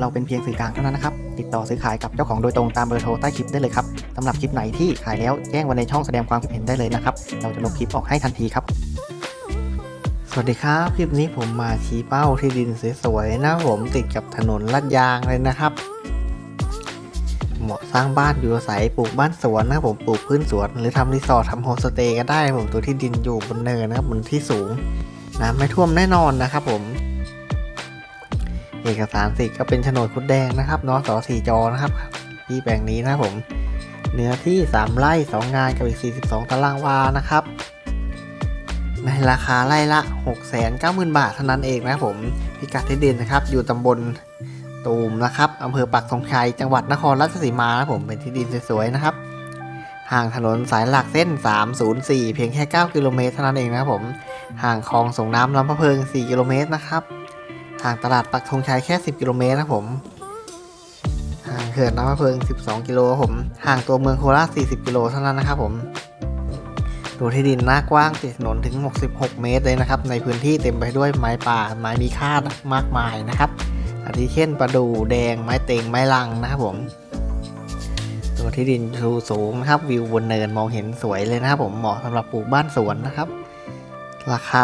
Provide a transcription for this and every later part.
เราเป็นเพียงสื่อกลางเท่านั้นนะครับ ติดต่อซื้อขายกับเจ้าของโดยตรงตามเบอร์โทรใต้คลิปได้เลยครับสำหรับคลิปไหนที่ขายแล้วแจ้งไว้ในช่องแสดงความคิดเห็นได้เลยนะครับ เราจะลงคลิปออกให้ทันทีครับ สวัสดีครับ คลิปนี้ผมมาชี้เป้าที่ดินสวยๆนะผมติดกับถนนลาดยางเลยนะครับ เหมาะสร้างบ้านอยู่อาศัยปลูกบ้านสวนนะผมปลูกพื้นสวน หรือทำรีสอร์ททำโฮมสเตย์ก็ได้ผมตัวที่ดินอยู่บนเนินนะครับบนที่สูงน้ำไม่ท่วมแน่นอนนะครับผม เอกสารสิทธิ์ก็เป็นโฉนดคุดแดงนะครับนสสี่จอนะครับ ที่แปลงนี้นะผมเนื้อที่ 3 ไร่ 2 งานกับอีก 42 ตารางวานะครับ ในราคาไร่ละ 690,000 บาทเท่านั้นเองนะครับผมพิกัดที่ดินนะครับ อยู่ตำบลตูมนะครับอำเภอปักธงชัย จังหวัดนครราชสีมานะผมเป็นที่ดินสวยๆนะครับ ห่างถนนสายหลักเส้น 304 เพียงแค่ 9 กิโลเมตรเท่านั้นเองนะครับผม ห่างคลองส่งน้ำลำพะเพิง 4 กิโลเมตรนะครับ ห่างตลาดปักธงชัยแค่ 10 กิโลเมตรนะผม ห่างเขื่อนน้ำพะเพิง 12 กิโลครับผม ห่างตัวเมืองโคราช 40 กิโลเท่านั้นนะครับผมตัวที่ดินหน้ากว้างติดถนนถึง 66 เมตรเลยนะครับ ในพื้นที่เต็มไปด้วยไม้ป่า ไม้มีค่ามากมายนะครับ อาทิเช่นประดู่แดง ไม้เต็งไม้ลังนะครับผมตัวที่ดินชูสูงนะครับ วิวบนเนินมองเห็นสวยเลยนะครับผม เหมาะสำหรับปลูกบ้านสวนนะครับ ราคา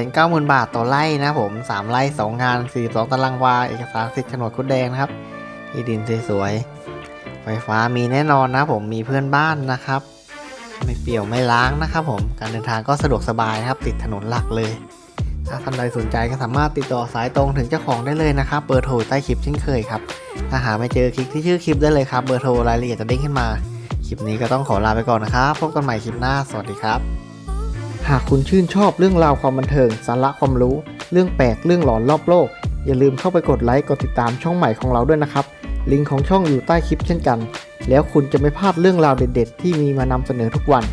690,000 บาทต่อไร่นะผม 3 ไร่ 2 งาน 42 ตารางวา เอกสารสิทธิ์โฉนดคุดแดงนะครับ ที่ดินสวยๆ ไฟฟ้ามีแน่นอนนะผม มีเพื่อนบ้านนะครับ ไม่เปี่ยวไม่ล้างนะครับผม การเดินทางก็สะดวกสบายนะครับ ติดถนนหลักเลย ถ้าท่านใดสนใจก็สามารถติดต่อสายตรงถึงเจ้าของได้เลยนะครับ เบอร์โทรใต้คลิปเช่นเคยครับ ถ้าหาไม่เจอคลิกที่ชื่อคลิปได้เลยครับ เบอร์โทรรายละเอียดจะเด้งขึ้นมา คลิปนี้ก็ต้องขอลาไปก่อนนะครับ พบกันใหม่คลิปหน้า สวัสดีครับ หากคุณชื่นชอบเรื่องราวความบันเทิง สาระความรู้ เรื่องแปลกเรื่องหลอนรอบโลก อย่าลืมเข้าไปกดไลค์กดติดตามช่องใหม่ของเราด้วยนะครับ ลิงก์ของช่องอยู่ใต้คลิปเช่นกัน แล้วคุณจะไม่พลาดเรื่องราวเด็ด ๆ ที่มีมานำเสนอทุกวัน